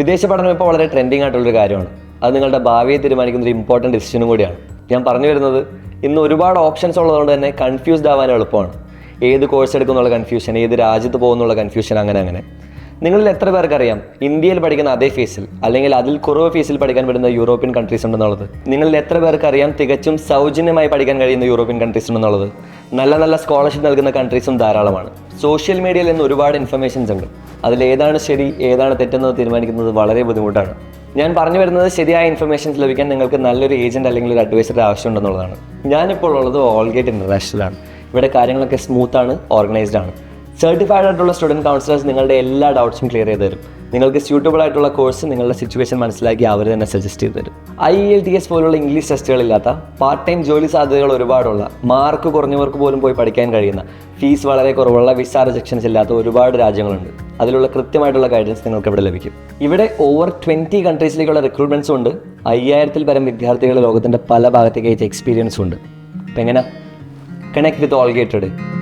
വിദേശ പഠനം ഇപ്പോൾ വളരെ ട്രെൻഡിങ് ആയിട്ടുള്ളൊരു കാര്യമാണ്. അത് നിങ്ങളുടെ ഭാവിയെ തീരുമാനിക്കുന്ന ഒരു ഇമ്പോർട്ടന്റ് ഡിസിഷനും കൂടിയാണ്. ഞാൻ പറഞ്ഞു വരുന്നത് ഇന്ന് ഒരുപാട് ഓപ്ഷൻസ് ഉള്ളതുകൊണ്ട് തന്നെ കൺഫ്യൂസ്ഡ് ആവാൻ എളുപ്പമാണ്. ഏത് കോഴ്സ് എടുക്കുന്നുള്ള കൺഫ്യൂഷൻ ഏത് രാജ്യത്ത് പോകുന്നുള്ള കൺഫ്യൂഷൻ അങ്ങനെ അങ്ങനെ. നിങ്ങളിൽ എത്ര പേർക്കറിയാം ഇന്ത്യയിൽ പഠിക്കുന്ന അതേ ഫീസിൽ അല്ലെങ്കിൽ അതിൽ കുറവ് ഫീസിൽ പഠിക്കാൻ പറ്റുന്ന യൂറോപ്യൻ കൺട്രീസ് ഉണ്ടെന്നുള്ളത്. നിങ്ങളിൽ എത്ര പേർക്കറിയാം തികച്ചും സൗജന്യമായി പഠിക്കാൻ കഴിയുന്ന യൂറോപ്യൻ കൺട്രീസ് ഉണ്ടെന്നുള്ളത്. നല്ല നല്ല സ്കോളർഷിപ്പ് നൽകുന്ന കൺട്രീസും ധാരാളമാണ്. സോഷ്യൽ മീഡിയയിൽ നിന്ന് ഒരുപാട് ഇൻഫർമേഷൻസ് ഉണ്ട്. അതിൽ ഏതാണ് ശരി ഏതാണ് തെറ്റെന്ന് തീരുമാനിക്കുന്നത് വളരെ ബുദ്ധിമുട്ടാണ്. ഞാൻ പറഞ്ഞു വരുന്നത് ശരിയായ ഇൻഫർമേഷൻസ് ലഭിക്കാൻ നിങ്ങൾക്ക് നല്ലൊരു ഏജന്റ് അല്ലെങ്കിൽ ഒരു അഡ്വൈസറുടെ ആവശ്യമുണ്ടെന്നുള്ളതാണ് ഞാനിപ്പോൾ ഉള്ളത് ഓൾഗേറ്റ് ഇന്റർനാഷണലാണ് ഇവിടെ കാര്യങ്ങളൊക്കെ സ്മൂത്താണ് ഓർഗനൈസ്ഡ് ആണ്. സർട്ടിഫൈഡ് ആയിട്ടുള്ള സ്റ്റുഡന്റ് കൗൺസിലേഴ്സ് നിങ്ങളുടെ എല്ലാ ഡൗട്ട്സും ക്ലിയർ ചെയ്ത് തരും. നിങ്ങൾക്ക് സ്യൂട്ടബിൾ ആയിട്ടുള്ള കോഴ്സ് നിങ്ങളുടെ സിറ്റുവേഷൻ മനസ്സിലാക്കി അവർ തന്നെ സജസ്റ്റ് ചെയ്ത് തരും. ഐ എൽ ടി എസ് പോലുള്ള ഇംഗ്ലീഷ് ടെസ്റ്റുകളില്ലാത്ത പാർട്ട് ടൈം ജോലി സാധ്യതകൾ ഒരുപാടുള്ള മാർക്ക് കുറഞ്ഞവർക്ക് പോലും പോയി പഠിക്കാൻ കഴിയുന്ന ഫീസ് വളരെ കുറവുള്ള വിസ റിജക്ഷൻസ് ഇല്ലാത്ത ഒരുപാട് രാജ്യങ്ങളുണ്ട്. അതിലുള്ള കൃത്യമായിട്ടുള്ള ഗൈഡൻസ് നിങ്ങൾക്ക് ഇവിടെ ലഭിക്കും. ഇവിടെ ഓവർ ട്വന്റി കൺട്രീസിലേക്കുള്ള റിക്രൂട്ട്മെന്റ്സും ഉണ്ട്. അയ്യായിരത്തിൽ പരം വിദ്യാർത്ഥികൾ ലോകത്തിന്റെ പല ഭാഗത്തേക്ക് അയച്ച എക്സ്പീരിയൻസും ഉണ്ട്. അപ്പം എങ്ങനെ? Connect with all gated